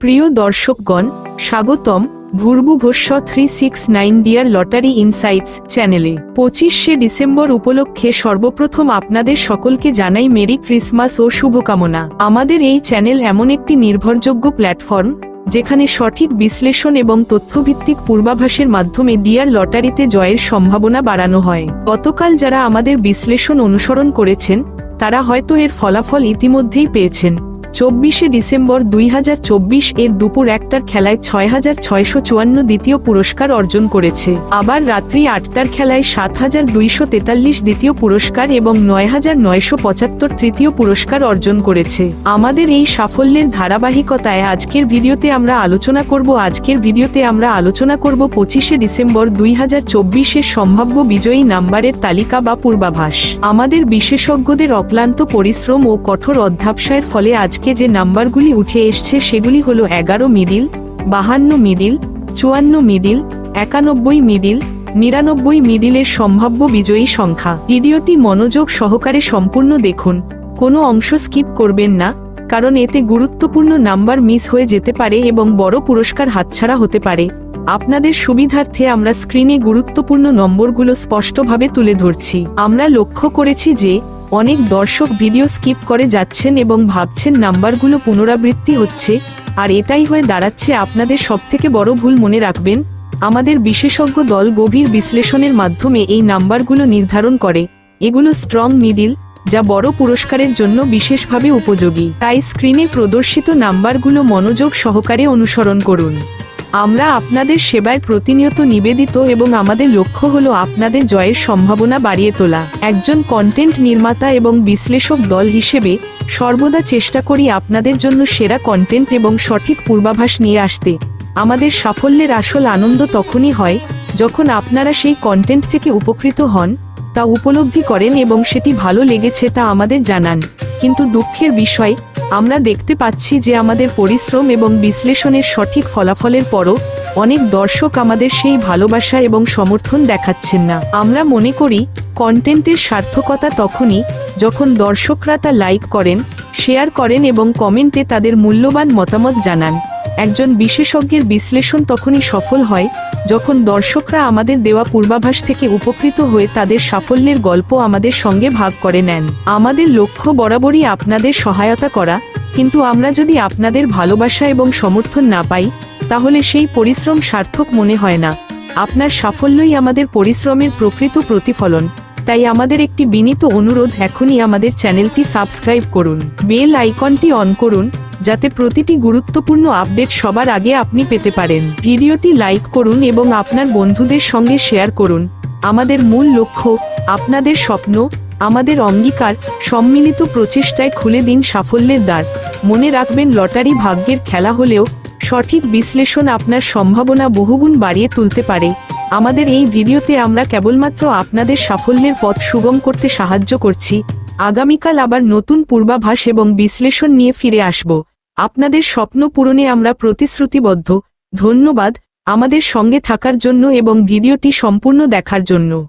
প্রিয় দর্শকগণ, স্বাগতম ভূর্ভুভস্য three six nine dear lottery insights চ্যানেলে। পঁচিশে ডিসেম্বর উপলক্ষে সর্বপ্রথম আপনাদের সকলকে জানাই মেরি ক্রিসমাস ও শুভকামনা। আমাদের এই চ্যানেল এমন একটি নির্ভরযোগ্য প্ল্যাটফর্ম, যেখানে সঠিক বিশ্লেষণ এবং তথ্যভিত্তিক পূর্বাভাসের মাধ্যমে ডিয়ার লটারিতে জয়ের সম্ভাবনা বাড়ানো হয়। গতকাল যারা আমাদের বিশ্লেষণ অনুসরণ করেছেন, তারা হয়তো এর ফলাফল ইতিমধ্যেই পেয়েছেন। চব্বিশে ডিসেম্বর দুই হাজার চব্বিশ এর দুপুর একটার খেলায় ছয় হাজার ছয়শো চুয়ান্ন দ্বিতীয় পুরস্কার অর্জন করেছে। আবার রাত্রি আটটার খেলায় সাত হাজার দুইশো তেতাল্লিশ দ্বিতীয় পুরস্কার এবং নয় হাজার নয়শো পঁচাত্তর তৃতীয় পুরস্কার অর্জন করেছে। আমাদের এই সাফল্যের ধারাবাহিকতায় আজকের ভিডিওতে আমরা আলোচনা করব। আজকের ভিডিওতে আমরা আলোচনা করব পঁচিশে ডিসেম্বর দুই হাজার চব্বিশের সম্ভাব্য বিজয়ী নাম্বারের তালিকা বা পূর্বাভাস। আমাদের বিশেষজ্ঞদের অক্লান্ত পরিশ্রম ও কঠোর অধ্যাবসায়ের ফলে আজকে যে নাম্বারগুলি উঠে এসছে সেগুলি হলো এগারো মিডিল, বাহান্ন মিডিল, চুয়ান্ন মিডিল, একানব্বই মিডিল, নিরানব্বই মিডিলের সম্ভাব্য বিজয়ী সংখ্যা। ভিডিওটি মনোযোগ সহকারে সম্পূর্ণ দেখুন। কোনো অংশ স্কিপ করবেন না, কারণ এতে গুরুত্বপূর্ণ নাম্বার মিস হয়ে যেতে পারে এবং বড় পুরস্কার হাতছাড়া হতে পারে। আপনাদের সুবিধার্থে আমরা স্ক্রিনে গুরুত্বপূর্ণ নম্বরগুলো স্পষ্টভাবে তুলে ধরছি। আমরা লক্ষ্য করেছি যে অনেক দর্শক ভিডিও স্কিপ করে যাচ্ছেন এবং ভাবছেন নাম্বারগুলো পুনরাবৃত্তি হচ্ছে, আর এটাই হয়ে দাঁড়াচ্ছে আপনাদের সবথেকে বড় ভুল মনে রাখবেন? আমাদের বিশেষজ্ঞ দল গভীর বিশ্লেষণের মাধ্যমে এই নাম্বারগুলো নির্ধারণ করে। এগুলো স্ট্রং মিডিল যা বড় পুরস্কারের জন্য বিশেষভাবে উপযোগী। তাই স্ক্রিনে প্রদর্শিত নাম্বারগুলো মনোযোগ সহকারে অনুসরণ করুন। আমরা আপনাদের সেবায় প্রতিনিয়ত নিবেদিত এবং আমাদের লক্ষ্য হলো আপনাদের জয়ের সম্ভাবনা বাড়িয়ে তোলা। একজন কন্টেন্ট নির্মাতা এবং বিশ্লেষক দল হিসেবে সর্বদা চেষ্টা করি আপনাদের জন্য সেরা কন্টেন্ট এবং সঠিক পূর্বাভাস নিয়ে আসতে। আমাদের সাফল্যের আসল আনন্দ তখনই হয় যখন আপনারা সেই কন্টেন্ট থেকে উপকৃত হন, তা উপলব্ধি করেন এবং সেটি ভালো লেগেছে তা আমাদের জানান। কিন্তু দুঃখের বিষয় আমরা দেখতে পাচ্ছি যে আমাদের পরিশ্রম এবং বিশ্লেষণের সঠিক ফলাফলের পরও অনেক দর্শক আমাদের সেই ভালোবাসা এবং সমর্থন দেখাচ্ছেন না। আমরা মনে করি, কন্টেন্টের সার্থকতা তখনই যখন দর্শকরা তা লাইক করেন, শেয়ার করেন এবং কমেন্টে তাদের মূল্যবান মতামত জানান। একজন বিশেষজ্ঞের বিশ্লেষণ তখনই সফল হয়, যখন দর্শকরা আমাদের দেওয়া পূর্বাভাস থেকে উপকৃত হয়ে তাদের সাফল্যের গল্প আমাদের সঙ্গে ভাগ করে নেন। আমাদের লক্ষ্য বরাবরই আপনাদের সহায়তা করা, কিন্তু আমরা যদি আপনাদের ভালোবাসা এবং সমর্থন না পাই, তাহলে সেই পরিশ্রম সার্থক মনে হয় না। আপনার সাফল্যই আমাদের পরিশ্রমের প্রকৃত প্রতিফলন, তাই আমাদের একটি বিনীত অনুরোধ এখনই আমাদের চ্যানেলটি সাবস্ক্রাইব করুন। বেল আইকনটি অন করুন যাতে প্রতিটি গুরুত্বপূর্ণ আপডেট সবার আগে আপনি পেতে পারেন। ভিডিওটি লাইক করুন এবং আপনার বন্ধুদের সঙ্গে শেয়ার করুন। আমাদের মূল লক্ষ্য, আপনাদের স্বপ্ন, আমাদের অঙ্গীকার সম্মিলিত প্রচেষ্টায় খুলে দিন সাফল্যের দ্বার। মনে রাখবেন, লটারি ভাগ্যের খেলা হলেও সঠিক বিশ্লেষণ আপনার সম্ভাবনা বহুগুণ বাড়িয়ে তুলতে পারে। আমাদের এই ভিডিওতে আমরা কেবলমাত্র আপনাদের সাফল্যের পথ সুগম করতে সাহায্য করছি। আগামীকাল আবার নতুন পূর্বাভাস এবং বিশ্লেষণ নিয়ে ফিরে আসব। আপনাদের স্বপ্ন পূরণে আমরা প্রতিশ্রুতিবদ্ধ। ধন্যবাদ আমাদের সঙ্গে থাকার জন্য এবং ভিডিওটি সম্পূর্ণ দেখার জন্য।